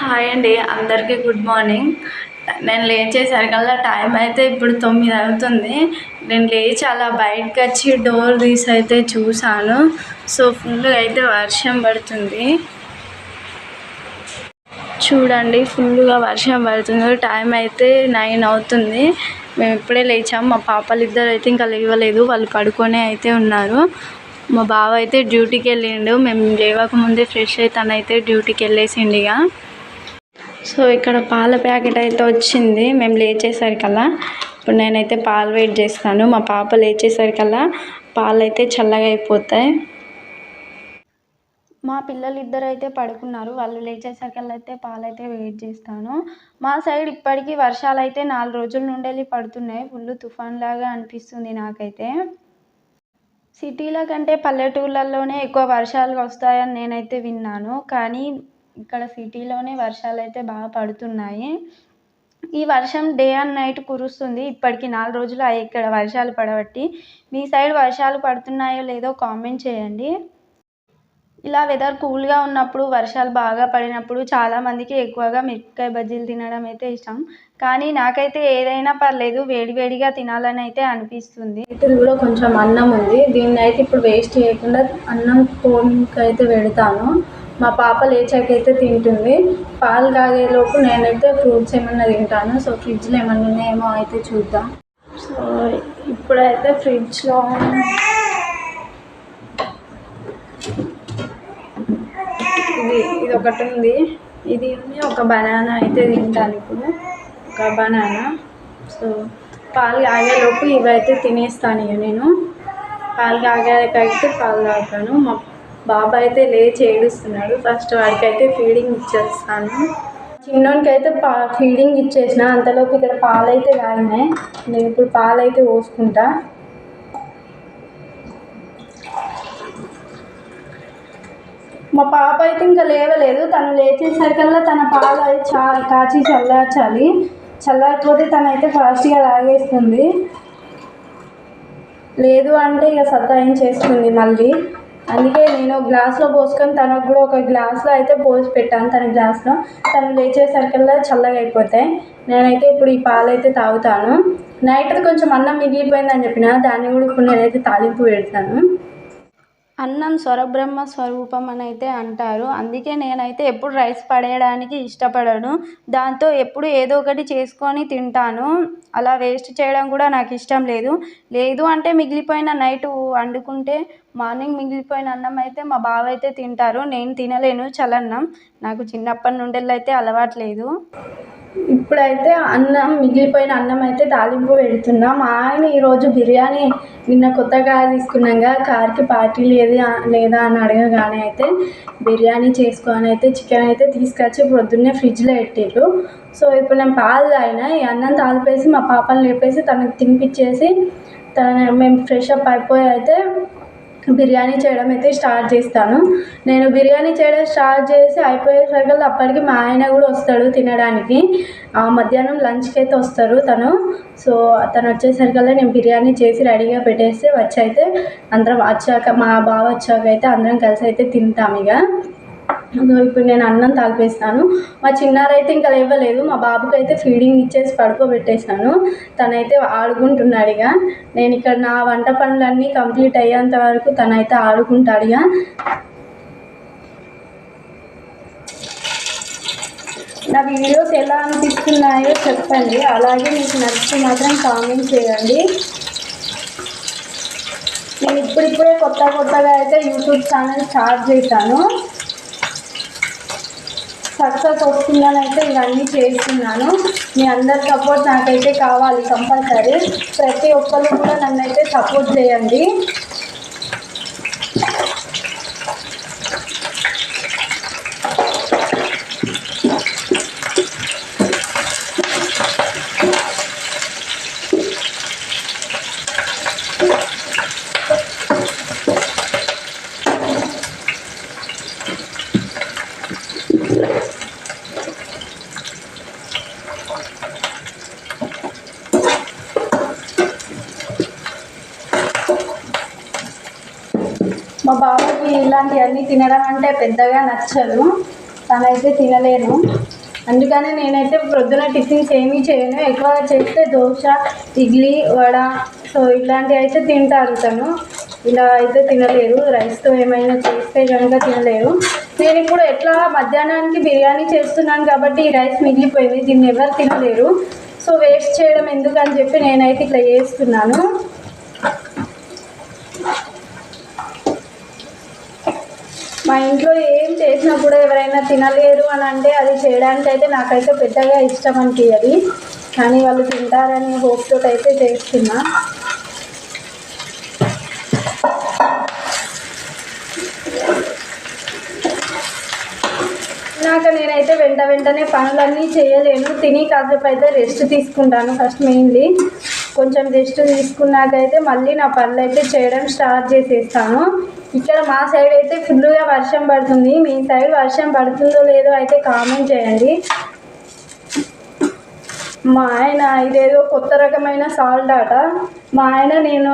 Hi అండి అందరికీ good morning. నేను లేచేసరికల్లా టైం అయితే ఇప్పుడు తొమ్మిది అవుతుంది. నేను లేచి అలా బయటకు వచ్చి డోర్ తీసి అయితే చూసాను సో ఫుల్గా అయితే వర్షం పడుతుంది. చూడండి ఫుల్గా వర్షం పడుతుంది. టైం అయితే నైన్ అవుతుంది. మేము ఇప్పుడే లేచాం. మా పాపలు ఇద్దరు అయితే ఇంకా లేవలేదు. వాళ్ళు పడుకొనే అయితే ఉన్నారు. మా బావ అయితే డ్యూటీకి వెళ్ళిండు. మేము లేవకముందే ఫ్రెష్ అయి అయితే డ్యూటీకి వెళ్ళేసిండు ఇక. సో ఇక్కడ పాల ప్యాకెట్ అయితే వచ్చింది. మేము లేచేసరికల్లా. ఇప్పుడు నేనైతే పాలు వెయిట్ చేస్తాను. మా పాప లేచేసరికల్లా పాలు అయితే చల్లగా అయిపోతాయి. మా పిల్లలు ఇద్దరు అయితే పడుకున్నారు. వాళ్ళు లేచేసరికల్లా అయితే పాలు అయితే వెయిట్ చేస్తాను. మా సైడ్ ఇప్పటికీ వర్షాలు అయితే నాలుగు రోజుల నుండి పడుతున్నాయి. ఫుల్ తుఫాన్ లాగా అనిపిస్తుంది నాకైతే. సిటీల కంటే పల్లెటూళ్ళల్లోనే ఎక్కువ వర్షాలు వస్తాయని నేనైతే విన్నాను. కానీ ఇక్కడ సిటీలోనే వర్షాలు అయితే బాగా పడుతున్నాయి. ఈ వర్షం డే అండ్ నైట్ కురుస్తుంది. ఇప్పటికి నాలుగు రోజులు అయ్యి ఇక్కడ వర్షాలు పడబట్టి. మీ సైడ్ వర్షాలు పడుతున్నాయో లేదో కామెంట్ చేయండి. ఇలా వెదర్ కూల్గా ఉన్నప్పుడు వర్షాలు బాగా పడినప్పుడు చాలామందికి ఎక్కువగా మిరపకాయ బజ్జీలు తినడం అయితే ఇష్టం. కానీ నాకైతే ఏదైనా పర్లేదు వేడివేడిగా తినాలని అయితే అనిపిస్తుంది. ఇందులో కొంచెం అన్నం ఉంది. దీన్ని అయితే ఇప్పుడు వేస్ట్ చేయకుండా అన్నం కోడికి అయితే పెడతాను. మా పాప లేచాకైతే తింటుంది. పాలు తాగేలోపు నేనైతే ఫ్రూట్స్ ఏమన్నా తింటాను. సో ఫ్రిడ్జ్లో ఏమన్నా ఉన్నాయేమో అయితే చూద్దాం. సో ఇప్పుడైతే ఫ్రిడ్జ్లో ఇది ఇది ఒకటి ఉంది. ఇది ఉంది. ఒక బనానా అయితే తింటాను ఇప్పుడు. ఒక బనానా. సో పాలు తాగేలోపు ఇవైతే తినేస్తాను ఇక నేను. పాలు కాగాకైతే పాలు తాగుతాను. మా బాబా అయితే లేచి ఏడుస్తున్నాడు. ఫస్ట్ వాడికి అయితే ఫీడింగ్ ఇచ్చేస్తాను. చిన్నోనికి అయితే పా ఫీడింగ్ ఇచ్చేసిన. అంతలోపు ఇక్కడ పాలైతే కాగినాయి నేను ఇప్పుడు పాలైతే పోసుకుంటా. మా పాప అయితే ఇంకా లేవలేదు. తను లేచేసరికల్లా తన పాలు అయితే చా కాచి చల్లార్చాలి. చల్లారిపోతే తనైతే ఫాస్ట్గా తాగేస్తుంది. లేదు అంటే ఇక సతాయించేస్తుంది మళ్ళీ? అందుకే నేను గ్లాస్లో పోసుకొని తనకు కూడా ఒక గ్లాస్లో అయితే పోసి పెట్టాను తన గ్లాస్లో. తను లేచేసరికల్లా చల్లగా అయిపోతాయి. నేనైతే ఇప్పుడు ఈ పాలు అయితే తాగుతాను. నైట్ కొంచెం అన్నం మిగిలిపోయిందని చెప్పిన దాన్ని కూడా ఇప్పుడు నేనైతే తాలింపు పెడతాను. అన్నం స్వరబ్రహ్మ స్వరూపం అని అయితే అంటారు. అందుకే నేనైతే ఎప్పుడు రైస్ పడేయడానికి ఇష్టపడను. దాంతో ఎప్పుడు ఏదో ఒకటి చేసుకొని తింటాను. అలా వేస్ట్ చేయడం కూడా నాకు ఇష్టం లేదు. లేదు అంటే మిగిలిపోయిన నైట్ వండుకుంటే మార్నింగ్ మిగిలిపోయిన అన్నం అయితే మా బావ అయితే తింటారు. నేను తినలేను చలన్నం. నాకు చిన్నప్పటి నుండి అయితే అలవాటు లేదు. ఇప్పుడైతే అన్నం మిగిలిపోయిన అన్నం అయితే తాలింపు పెడుతున్నాం. మా ఆయన ఈరోజు బిర్యానీ నిన్న కొత్తగా తీసుకున్నాగా కార్కి పార్టీ లేదు లేదా అని అడగగానే అయితే బిర్యానీ చేసుకొని అయితే చికెన్ అయితే తీసుకొచ్చి పొద్దున్నే ఫ్రిడ్జ్లో పెట్టారు సో ఇప్పుడు నేను పాలు తాగిన ఈ అన్నం తాలిపేసి మా పాపని లేపేసి తనకు తినిపించేసి తన మేము ఫ్రెష్ అప్ అయిపోయి అయితే బిర్యానీ చేయడం అయితే స్టార్ట్ చేస్తాను. నేను బిర్యానీ చేయడం స్టార్ట్ చేసి అయిపోయేసరికి అప్పటికి మా ఆయన కూడా వస్తాడు తినడానికి. మధ్యాహ్నం లంచ్కి అయితే వస్తారు తను. సో తను వచ్చేసరికల్లా నేను బిర్యానీ చేసి రెడీగా పెట్టేస్తే వచ్చి అయితే అందరం వచ్చాక మా బావ వచ్చాక అయితే అందరం కలిసి అయితే తింటాం ఇక. ఇప్పుడు నేను అన్నం తాగిపేస్తాను మా చిన్నారైతే ఇంకా లేవలేదు. మా బాబుకి అయితే ఫీడింగ్ ఇచ్చేసి పడుకోబెట్టేసాను తనైతే ఆడుకుంటున్నాడు ఇక నేను ఇక్కడ నా వంట పనులన్నీ కంప్లీట్ అయ్యేంత వరకు తనైతే ఆడుకుంటాడు ఇక నా వీడియోస్ ఎలా అనిపిస్తున్నాయో చెప్పండి. అలాగే మీకు నచ్చితే మాత్రం కామెంట్ చేయండి. నేను ఇప్పుడిప్పుడే కొత్త కొత్తగా అయితే యూట్యూబ్ ఛానల్ స్టార్ట్ చేశాను. సక్సెస్ వస్తుందని అయితే ఇవన్నీ చేస్తున్నాను. మీ అందరి సపోర్ట్ నాకైతే కావాలి కంపల్సరీ. ప్రతి ఒక్కరు కూడా నన్ను అయితే సపోర్ట్ చేయండి మా బాబాకి ఇలాంటివన్నీ తినడం అంటే పెద్దగా నచ్చదు. తనైతే తినలేను. అందుకనే నేనైతే ప్రొద్దున టిఫిన్స్ ఏమీ చేయను. ఎక్కువగా చేస్తే దోశ ఇడ్లీ వడ. సో ఇట్లాంటివి అయితే తింటారు తను. ఇలా అయితే తినలేరు. రైస్తో ఏమైనా చేస్తే కనుక తినలేరు. నేను ఇప్పుడు ఎట్లా మధ్యాహ్నానికి బిర్యానీ చేస్తున్నాను కాబట్టి ఈ రైస్ మిగిలిపోయింది. దీన్ని ఎవరు తినలేరు. సో వేస్ట్ చేయడం ఎందుకని చెప్పి నేనైతే ఇట్లా చేస్తున్నాను. మా ఇంట్లో ఏం చేసినా కూడా ఎవరైనా తినలేరు అని అంటే అది చేయడానికి అయితే నాకైతే పెద్దగా ఇష్టం అనిపించదు కానీ వాళ్ళు తింటారని హోప్తో అయితే చేస్తున్నా. నాకు నేనైతే వెంట వెంటనే పనులన్నీ చేయలేను. తిని కాసేపు అయితే రెస్ట్ తీసుకుంటాను ఫస్ట్ మెయిన్లీ కొంచెం రెస్ట్ తీసుకున్నాకైతే మళ్ళీ నా పనులు అయితే చేయడం స్టార్ట్ చేసేస్తాను. ఇక్కడ మా సైడ్ అయితే ఫుల్గా వర్షం పడుతుంది. మీ సైడ్ వర్షం పడుతుందో లేదో అయితే కామెంట్ చేయండి. మా ఆయన ఇదేదో కొత్త రకమైన సాల్ట్ అట మా ఆయన నేను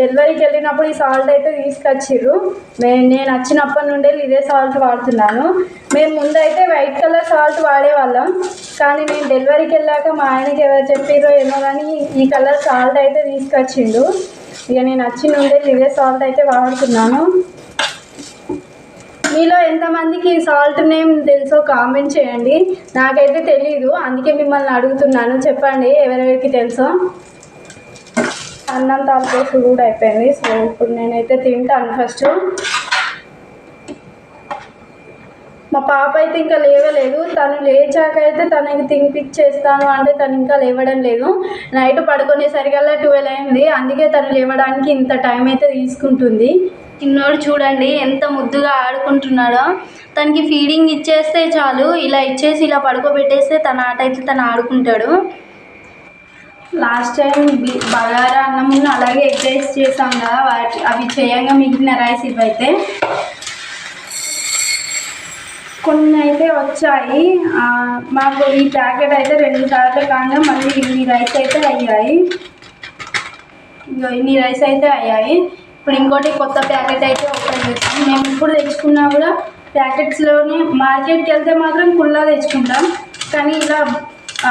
డెలివరీకి వెళ్ళినప్పుడు ఈ సాల్ట్ అయితే తీసుకొచ్చిర్రు. నేను నేను వచ్చినప్పటి నుండి ఇదే సాల్ట్ వాడుతున్నాను. మేము ముందైతే వైట్ కలర్ సాల్ట్ వాడేవాళ్ళం. కానీ నేను డెలివరీకి వెళ్ళాక మా ఆయనకి ఎవరు చెప్పారో ఏమో కానీ ఈ కలర్ సాల్ట్ అయితే తీసుకొచ్చిండు. ఇక నేను వచ్చి నుండి ఇదే సాల్ట్ అయితే వాడుతున్నాను. మీలో ఎంతమందికి సాల్ట్ నేమ్ తెలుసో కామెంట్ చేయండి. నాకైతే తెలీదు అందుకే మిమ్మల్ని అడుగుతున్నాను. చెప్పండి ఎవరెవరికి తెలుసో? అన్నం తాలిపేసి కూడా అయిపోయింది. సో ఇప్పుడు నేనైతే తింటాను ఫస్ట్. మా పాప అయితే ఇంకా లేవలేదు. తను లేచాక అయితే తనకి తినిపించేస్తాను అంటే తను ఇంకా లేవడం లేదు. నైట్ పడుకునేసరికల్లా ట్వెల్వ్ అయింది. అందుకే తను లేవడానికి ఇంత టైం అయితే తీసుకుంటుంది. చిన్నోడు చూడండి ఎంత ముద్దుగా ఆడుకుంటున్నాడో. తనకి ఫీడింగ్ ఇచ్చేస్తే చాలు ఇలా ఇచ్చేసి ఇలా పడుకోబెట్టేస్తే తన ఆట అయితే తను ఆడుకుంటాడు. లాస్ట్ టైం బి బగారా అన్నం అలాగే ఎగ్ రైస్ చేసాం కదా వాటి అవి చేయంగా మిగిలిన రైస్ ఇవైతే. కొన్ని అయితే వచ్చాయి. మాకు ఈ ప్యాకెట్ అయితే రెండు సార్లు కాగా మళ్ళీ ఇన్ని రైస్ అయితే అయ్యాయి. ఇగో ఇన్ని రైస్ అయితే అయ్యాయి. ఇప్పుడు ఇంకోటి కొత్త ప్యాకెట్ అయితే ఓపెన్ చేస్తాం. మేము ఇప్పుడు తెచ్చుకున్నా కూడా ప్యాకెట్స్లోనే మార్కెట్కి వెళ్తే మాత్రం కుల్లా తెచ్చుకుంటాం. కానీ ఇలా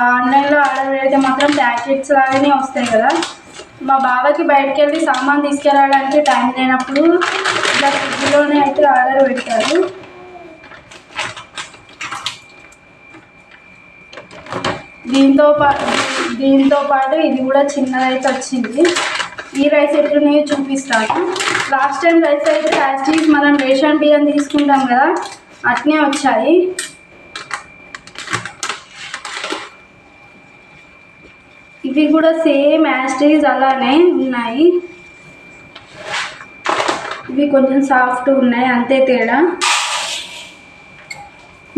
ఆన్లైన్లో ఆర్డర్ పెడితే మాత్రం ప్యాకెట్స్ లాగానే వస్తాయి కదా. మా బావకి బయటకు వెళ్ళి సామాన్ తీసుకెళ్ళడానికి టైం లేనప్పుడు ఇలా ఫ్రిడ్జ్లోనే అయితే ఆర్డర్ పెట్టారు దీంతో పా దీంతో పాటు ఇది కూడా చిన్నదైతే వచ్చింది. ఈ రైస్ ఎట్లున్నాయో చూపిస్తాను. లాస్ట్ టైం రైస్ అయితే యాస్టీస్ మనం రేషన్ బియ్యం తీసుకుంటాం కదా అట్నే వచ్చాయి. ఇవి కూడా సేమ్ యాస్టీస్ అలానే ఉన్నాయి. ఇవి కొంచెం సాఫ్ట్ ఉన్నాయి అంతే తేడా.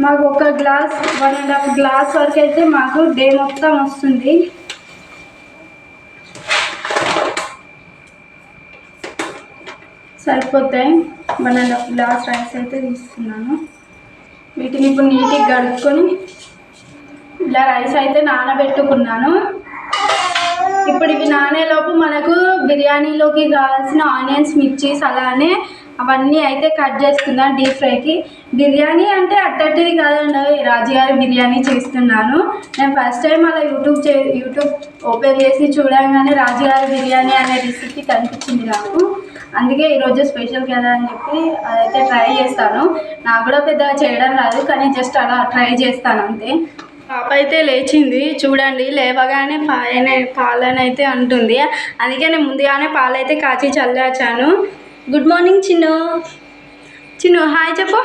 మాకు ఒక glass one and half glass వరకు అయితే మాకు డే మొత్తం వస్తుంది. సరిపోతాయి. వన్ అండ్ గ్లాస్ రైస్ అయితే తీసుకున్నాను. వీటిని ఇప్పుడు నీట్గా కడుక్కొని ఇలా రైస్ అయితే నానబెట్టుకున్నాను. ఇప్పుడు ఇవి నానేలోపు మనకు బిర్యానీలోకి కావాల్సిన ఆనియన్స్ మిర్చీస్ అలానే అవన్నీ అయితే కట్ చేసుకుందాం డీప్ ఫ్రైకి. బిర్యానీ అంటే అట్టటిది కాదండి రాజుగారి బిర్యానీ చేస్తున్నాను. నేను ఫస్ట్ టైం అలా యూట్యూబ్ చే యూట్యూబ్ ఓపెన్ చేసి చూడగానే రాజుగారి బిర్యానీ అనే రెసిపీ కనిపించింది నాకు. అందుకే ఈరోజు స్పెషల్ కదా అని చెప్పి అదైతే ట్రై చేస్తాను. నాకు కూడా పెద్దగా చేయడం రాదు కానీ జస్ట్ అలా ట్రై చేస్తాను అంతే. పాప అయితే లేచింది. చూడండి లేవగానే పాలన పాలని అయితే అంటుంది. అందుకే నేను ముందుగానే పాలైతే కాచి చల్లాచాను good morning Chinnu. Chinnu hi చెప్పు.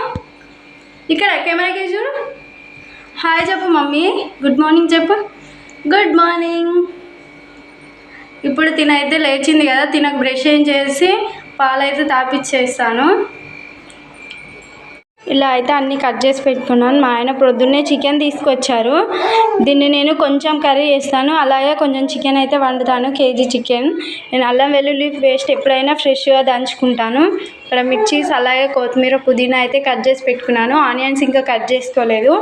ఇక్కడ కెమెరాకి చూడు. హాయ్ చెప్పు మమ్మీ. గుడ్ మార్నింగ్ చెప్పు. గుడ్ మార్నింగ్ ఇప్పుడు తినైతే లేచింది కదా తినకు బ్రష్ ఏం చేసి పాలైతే తాపిచ్చేస్తాను. ఇలా అయితే అన్నీ కట్ చేసి పెట్టుకున్నాను. మా ఆయన ప్రొద్దున్నే చికెన్ తీసుకొచ్చారు. దీన్ని నేను కొంచెం కర్రీ చేస్తాను. అలాగే కొంచెం చికెన్ అయితే వండుతాను కేజీ చికెన్. నేను అల్లం వెల్లుల్లి పేస్ట్ ఎప్పుడైనా ఫ్రెష్గా దంచుకుంటాను. ఇక్కడ మిర్చీస్ అలాగే కొత్తిమీర పుదీనా అయితే కట్ చేసి పెట్టుకున్నాను. ఆనియన్స్ ఇంకా కట్ చేసుకోలేదు.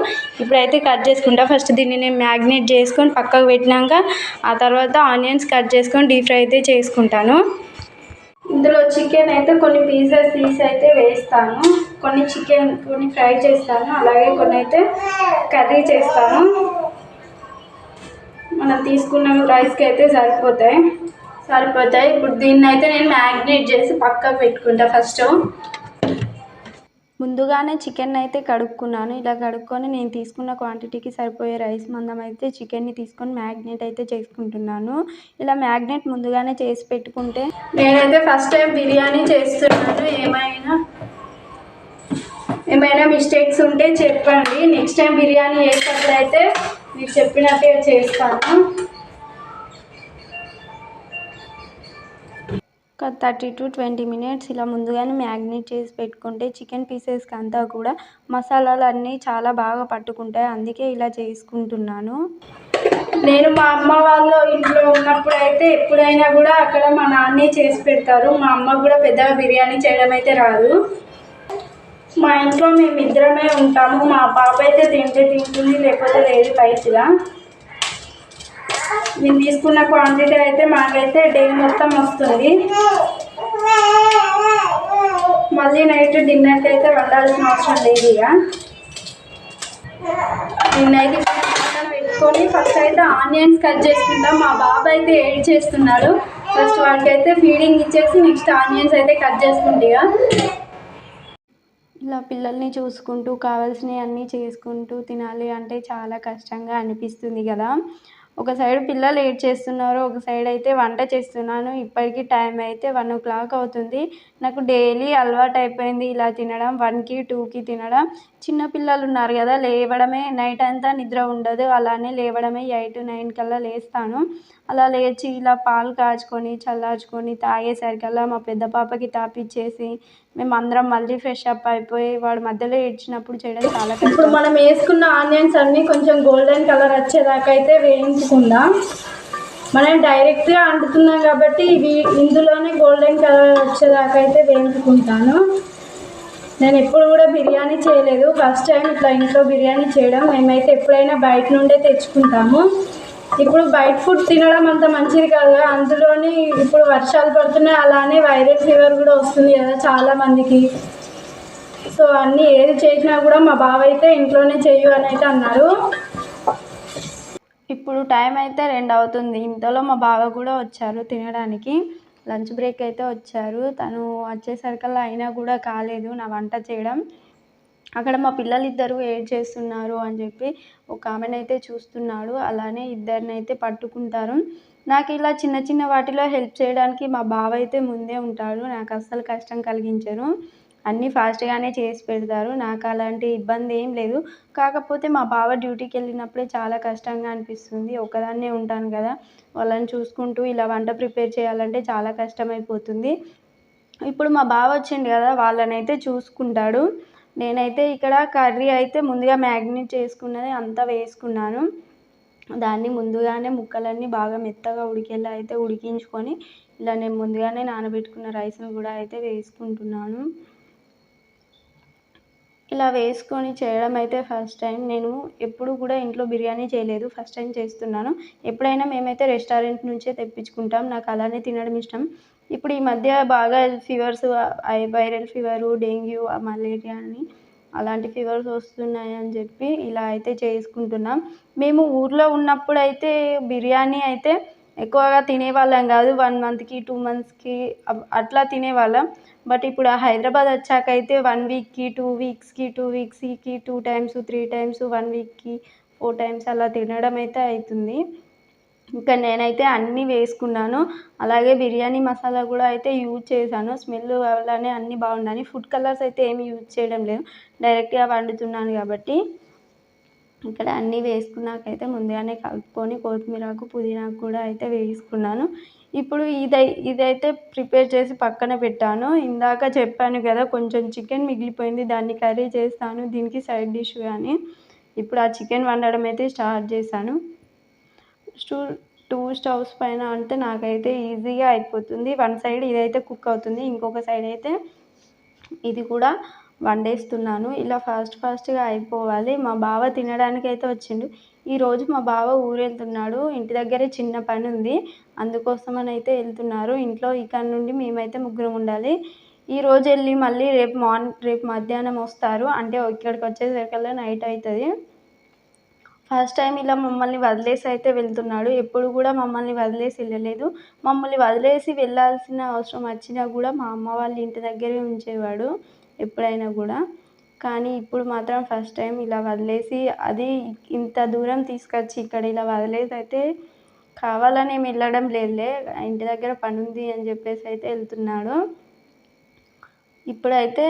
ఇప్పుడైతే కట్ చేసుకుంటా. ఫస్ట్ దీన్ని నేను మ్యాగ్నేట్ చేసుకొని పక్కకు పెట్టినాక ఆ తర్వాత ఆనియన్స్ కట్ చేసుకొని డీప్ ఫ్రై అయితే చేసుకుంటాను. ఇందులో చికెన్ అయితే కొన్ని పీసెస్ తీసి అయితే వేస్తాను. కొన్ని చికెన్ కొన్ని ఫ్రై చేస్తాను. అలాగే కొన్ని అయితే కర్రీ చేస్తాను. మనం తీసుకున్న రైస్కి అయితే సరిపోతాయి. సరిపోతాయి. ఇప్పుడు దీన్ని అయితే నేను మ్యాగ్నేట్ చేసి పక్కకు పెట్టుకుంటా ఫస్ట్. ముందుగానే చికెన్ అయితే కడుక్కున్నాను. ఇలా కడుక్కొని నేను తీసుకున్న క్వాంటిటీకి సరిపోయే రైస్ మందం అయితే చికెన్ని తీసుకొని మ్యాగ్నెట్ అయితే చేసుకుంటున్నాను. ఇలా మ్యాగ్నెట్ ముందుగానే చేసి పెట్టుకుంటే నేనైతే ఫస్ట్ టైం బిర్యానీ చేస్తున్నాను. ఏమైనా ఏమైనా మిస్టేక్స్ ఉంటే చెప్పండి. నెక్స్ట్ టైం బిర్యానీ చేసేటప్పుడు అయితే మీరు చెప్పినట్టుగా చేస్తాను. ఒక థర్టీ టు ట్వంటీ మినిట్స్ ఇలా ముందుగానే మ్యాగ్నేట్ చేసి పెట్టుకుంటే చికెన్ పీసెస్కి అంతా కూడా మసాలాలు అన్నీ చాలా బాగా పట్టుకుంటాయి. అందుకే ఇలా చేసుకుంటున్నాను. నేను మా అమ్మ వాళ్ళ ఇంట్లో ఉన్నప్పుడు అయితే ఎప్పుడైనా కూడా అక్కడ మా నాన్నే చేసి పెడతారు. మా అమ్మ కూడా పెద్దగా బిర్యానీ చేయడం అయితే రాదు. మా ఇంట్లో మేము ఇద్దరమే ఉంటాము. మా పాప అయితే తింటే తింటుంది లేకపోతే లేదు బయటగా నేను తీసుకున్న క్వాంటిటీ అయితే మాకైతే డే మొత్తం వస్తుంది. మళ్ళీ నైట్ డిన్నర్కి అయితే వండాల్సిన అవసరం లేదు ఇక. నిన్నైతే పెట్టుకొని ఫస్ట్ అయితే ఆనియన్స్ కట్ చేసుకుంటాం మా బాబు అయితే ఏడ్ చేస్తున్నాడు. ఫస్ట్ వాటికైతే అయితే ఫీడింగ్ ఇచ్చేసి నెక్స్ట్ ఆనియన్స్ అయితే కట్ చేసుకుంటా ఇలా పిల్లల్ని చూసుకుంటూ కావాల్సినవి అన్నీ చేసుకుంటూ తినాలి అంటే చాలా కష్టంగా అనిపిస్తుంది కదా. ఒక సైడ్ పిల్లలు ఏడ్ చేస్తున్నారు ఒక సైడ్ అయితే వంట చేస్తున్నాను. ఇప్పటికి టైం అయితే వన్ ఓ క్లాక్ అవుతుంది. నాకు డైలీ అలవాటు అయిపోయింది ఇలా తినడం వన్కి టూకి తినడం. చిన్న పిల్లలు ఉన్నారు కదా లేవడమే నైట్ అంతా నిద్ర ఉండదు. అలానే లేవడమే ఎయిట్ నైన్ కల్లా లేస్తాను. అలా లేచి ఇలా పాలు కాచుకొని చల్లార్చుకొని తాగేసరికల్లా మా పెద్ద పాపకి తాపిచ్చేసి మేము అందరం మళ్ళీ ఫ్రెష్ అప్ అయిపోయి వాడు మధ్యలో ఏడ్చినప్పుడు చేయడం చాలా ఇప్పుడు మనం వేసుకున్న ఆనియన్స్ అన్నీ కొంచెం గోల్డెన్ కలర్ వచ్చేదాకా అయితే వేయించుకుందాం. మనం డైరెక్ట్గా అంటుతున్నాం కాబట్టి ఇవి ఇందులోనే గోల్డెన్ కలర్ వచ్చేదాకా అయితే వేయించుకుంటాను. నేను ఎప్పుడు కూడా బిర్యానీ చేయలేదు. ఫస్ట్ టైం ఇట్లా ఇంట్లో బిర్యానీ చేయడం. మేమైతే ఎప్పుడైనా బయట నుండే తెచ్చుకుంటాము. ఇప్పుడు బయట ఫుడ్ తినడం అంత మంచిది కాదు కదా. అందులోని ఇప్పుడు వర్షాలు పడుతున్నాయి అలానే వైరల్ ఫీవర్ కూడా వస్తుంది కదా చాలా మందికి. సో అన్నీ ఏది చేసినా కూడా మా బావ అయితే ఇంట్లోనే చేయు అని అయితే అన్నారు. ఇప్పుడు టైం అయితే రెండు అవుతుంది. ఇంతలో మా బావ కూడా వచ్చారు తినడానికి. లంచ్ బ్రేక్ అయితే వచ్చారు. తను వచ్చేసరికల్లా అయినా కూడా కాలేదు నా వంట చేయడం. అక్కడ మా పిల్లలు ఇద్దరు ఏం చేస్తున్నారు అని చెప్పి ఒక ఆమెనైతే చూస్తున్నాడు. అలానే ఇద్దరిని అయితే పట్టుకుంటారు. నాకు ఇలా చిన్న చిన్న వాటిలో హెల్ప్ చేయడానికి మా బావ అయితే ముందే ఉంటాడు. నాకు అస్సలు కష్టం కలిగించరు. అన్నీ ఫాస్ట్గానే చేసి పెడతారు. నాకు అలాంటి ఇబ్బంది ఏం లేదు. కాకపోతే మా బావ డ్యూటీకి వెళ్ళినప్పుడే చాలా కష్టంగా అనిపిస్తుంది. ఒకదాన్నే ఉంటాను కదా. వాళ్ళని చూసుకుంటూ ఇలా వంట ప్రిపేర్ చేయాలంటే చాలా కష్టమైపోతుంది. ఇప్పుడు మా బావ వచ్చిండు కదా. వాళ్ళనైతే చూసుకుంటాడు. నేనైతే ఇక్కడ కర్రీ అయితే ముందుగా మ్యాగ్నేట్ చేసుకున్నది అంతా వేసుకున్నాను. దాన్ని ముందుగానే ముక్కలన్నీ బాగా మెత్తగా ఉడికేలా అయితే ఉడికించుకొని ఇలా నేను ముందుగానే నానబెట్టుకున్న రైస్ని కూడా అయితే వేసుకుంటున్నాను. ఇలా వేసుకొని చేయడం అయితే ఫస్ట్ టైం. నేను ఎప్పుడు కూడా ఇంట్లో బిర్యానీ చేయలేదు. ఫస్ట్ టైం చేస్తున్నాను. ఎప్పుడైనా మేమైతే రెస్టారెంట్ నుంచే తెప్పించుకుంటాం. నాకు అలానే తినడం ఇష్టం. ఇప్పుడు ఈ మధ్య బాగా fevers viral fever dengue malaria అని అలాంటి ఫీవర్స్ వస్తున్నాయి అని చెప్పి ఇలా అయితే చేసుకుంటున్నాం. మేము ఊర్లో ఉన్నప్పుడు అయితే బిర్యానీ అయితే ఎక్కువగా తినేవాళ్ళం కాదు. వన్ మంత్కి టూ మంత్స్కి అట్లా తినేవాళ్ళం. బట్ ఇప్పుడు హైదరాబాద్ వచ్చాక అయితే వన్ వీక్కి టూ వీక్స్కి two వీక్స్కి two times three times one వీక్కి ఫోర్ టైమ్స్ అలా తినడం అయితే అవుతుంది ఇంకా నేనైతే అన్నీ వేసుకున్నాను. అలాగే బిర్యానీ మసాలా కూడా అయితే యూజ్ చేశాను. స్మెల్ అలానే అన్నీ బాగున్నాయి. ఫుడ్ కలర్స్ అయితే ఏమి యూజ్ చేయడం లేదు. డైరెక్ట్గా వండుతున్నాను కాబట్టి ఇక్కడ అన్నీ వేసుకున్నాకైతే ముందుగానే కలుపుకొని కొత్తిమీరకు పుదీనాకు కూడా అయితే వేసుకున్నాను. ఇప్పుడు ఇదై ఇదైతే ప్రిపేర్ చేసి పక్కన పెట్టాను. ఇందాక చెప్పాను కదా కొంచెం చికెన్ మిగిలిపోయింది దాన్ని కర్రీ చేస్తాను. దీనికి సైడ్ డిష్ కానీ ఇప్పుడు ఆ చికెన్ వండడం అయితే స్టార్ట్ చేశాను. టూ టూ స్టవ్స్ పైన అంటే నాకైతే ఈజీగా అయిపోతుంది. వన్ సైడ్ ఇదైతే కుక్ అవుతుంది. ఇంకొక సైడ్ అయితే ఇది కూడా వండేస్తున్నాను. ఇలా ఫాస్ట్ ఫాస్ట్గా అయిపోవాలి. మా బావ తినడానికి అయితే వచ్చిండు ఈరోజు మా బావ ఊరు వెళ్తున్నాడు ఇంటి దగ్గరే చిన్న పని ఉంది. అందుకోసమని అయితే వెళ్తున్నారు. ఇంట్లో ఇక్కడ నుండి మేమైతే ముగ్గురం ఉండాలి. ఈ రోజు వెళ్ళి మళ్ళీ రేపు మార్నింగ్ రేపు మధ్యాహ్నం వస్తారు. అంటే ఇక్కడికి వచ్చేసరికల్లా నైట్ అవుతుంది. ఫస్ట్ టైం ఇలా మమ్మల్ని వదిలేసి అయితే వెళ్తున్నాడు. ఎప్పుడు కూడా మమ్మల్ని వదిలేసి వెళ్ళలేదు. మమ్మల్ని వదిలేసి వెళ్ళాల్సిన అవసరం వచ్చినా కూడా మా అమ్మ వాళ్ళ ఇంటి దగ్గరే ఉంచేవాడు ఎప్పుడైనా కూడా. కానీ ఇప్పుడు మాత్రం ఫస్ట్ టైం ఇలా వదిలేసి అది ఇంత దూరం తీసుకొచ్చి ఇక్కడ ఇలా వదిలేసి అయితే కావాలని ఏమి వెళ్ళడం లేదులే. ఇంటి దగ్గర పని ఉంది అని చెప్పేసి అయితే వెళ్తున్నాడు. ఇప్పుడైతే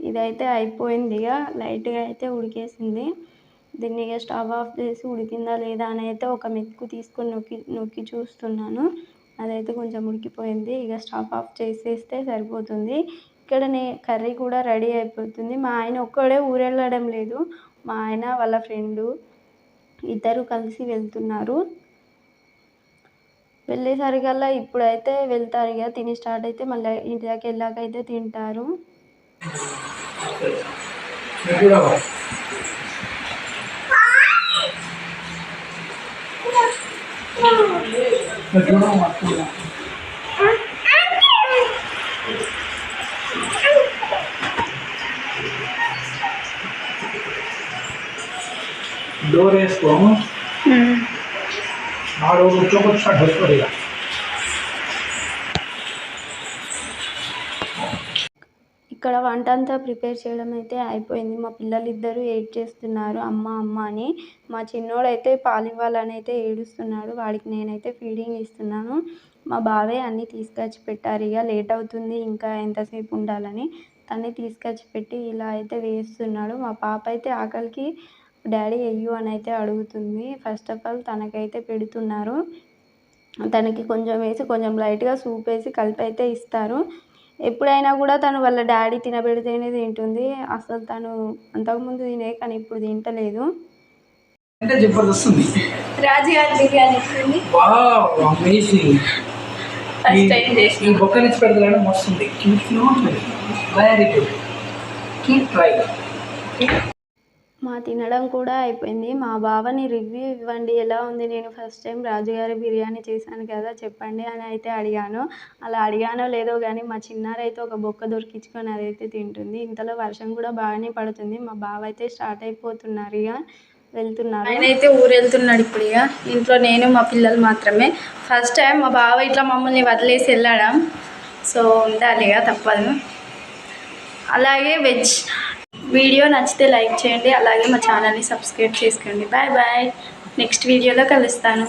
ఇదైతే అయిపోయింది. ఇక లైట్గా అయితే ఉడికేసింది. దీన్ని ఇక స్టవ్ ఆఫ్ చేసి ఉడికిందా లేదా అని అయితే ఒక మెతుకు తీసుకొని నొక్కి నొక్కి చూస్తున్నాను. అదైతే కొంచెం ఉడికిపోయింది. ఇక స్టవ్ ఆఫ్ చేసేస్తే సరిపోతుంది. ఇక్కడ నే కర్రీ కూడా రెడీ అయిపోతుంది. మా ఆయన ఒక్కడే ఊరెళ్ళడం లేదు. మా ఆయన వాళ్ళ ఫ్రెండు ఇద్దరు కలిసి వెళ్తున్నారు. వెళ్ళేసరికల్లా ఇప్పుడైతే వెళ్తారు ఇక. తిని స్టార్ట్ అయితే మళ్ళీ ఇంటి దాకా వెళ్ళాక అయితే తింటారు. డోర్ వేసుకోము నాలుగు ఇంట్లోకి వచ్చిన ఢొక్కరు ఇక ఇక్కడ వంట అంతా ప్రిపేర్ చేయడం అయితే అయిపోయింది. మా పిల్లలు ఇద్దరు ఏడ్ చేస్తున్నారు? అమ్మ అమ్మ అని మా చిన్నోడైతే పాలు ఇవ్వాలని అయితే ఏడుస్తున్నాడు. వాడికి నేనైతే ఫీడింగ్ ఇస్తున్నాను. మా బావే అన్నీ తీసుకొచ్చి పెట్టారు. ఇక లేట్ అవుతుంది. ఇంకా ఎంతసేపు ఉండాలని తన్ని తీసుకొచ్చి పెట్టి ఇలా అయితే వేస్తున్నాడు. మా పాప అయితే ఆకలికి డాడీ అయ్యు అని అయితే అడుగుతుంది. ఫస్ట్ ఆఫ్ ఆల్ తనకైతే పెడుతున్నారు. తనకి కొంచెం వేసి కొంచెం లైట్గా సూప్ వేసి కలిపి అయితే ఇస్తారు. ఎప్పుడైనా కూడా తను వాళ్ళ డాడీ తినబెడితేనే తింటుంది. అసలు తను అంతకుముందు తినే కానీ ఇప్పుడు తింటలేదు. అంటే జబర్దస్త్ ఉంది రాజు గారి బిర్యానీ ఇస్తుంది వావ్ అమేజింగ్ ఫస్ట్ టైం చేసి ఈ బొక్క నుంచి పెడతాను మస్తుంది క్యూట్గా ఉంటుంది. వెరీ గుడ్ కీప్ ట్రై మా తినడం కూడా అయిపోయింది. మా బావని రివ్యూ ఇవ్వండి. ఎలా ఉంది? నేను ఫస్ట్ టైం రాజుగారి బిర్యానీ చేశాను కదా చెప్పండి అని అయితే అడిగాను. అలా అడిగానో లేదో కానీ మా చిన్నారైతే అయితే ఒక బొక్క దొరికించుకొని అదైతే తింటుంది. ఇంతలో వర్షం కూడా బాగానే పడుతుంది. మా బావ అయితే స్టార్ట్ అయిపోతున్నారు ఇక వెళ్తున్నారు. ఆయన అయితే ఊరు వెళ్తున్నాడు ఇప్పుడు ఇక ఇంట్లో నేను మా పిల్లలు మాత్రమే. ఫస్ట్ టైం మా బావ ఇట్లా మమ్మల్ని వదిలేసి వెళ్ళడం. సో ఉండాలి ఇక తప్పదు. అలాగే వెజ్. వీడియో నచ్చితే లైక్ చేయండి అలాగే మా ఛానల్ని సబ్స్క్రైబ్ చేసుకోండి. Bye bye. నెక్స్ట్ వీడియోలో కలుస్తాను.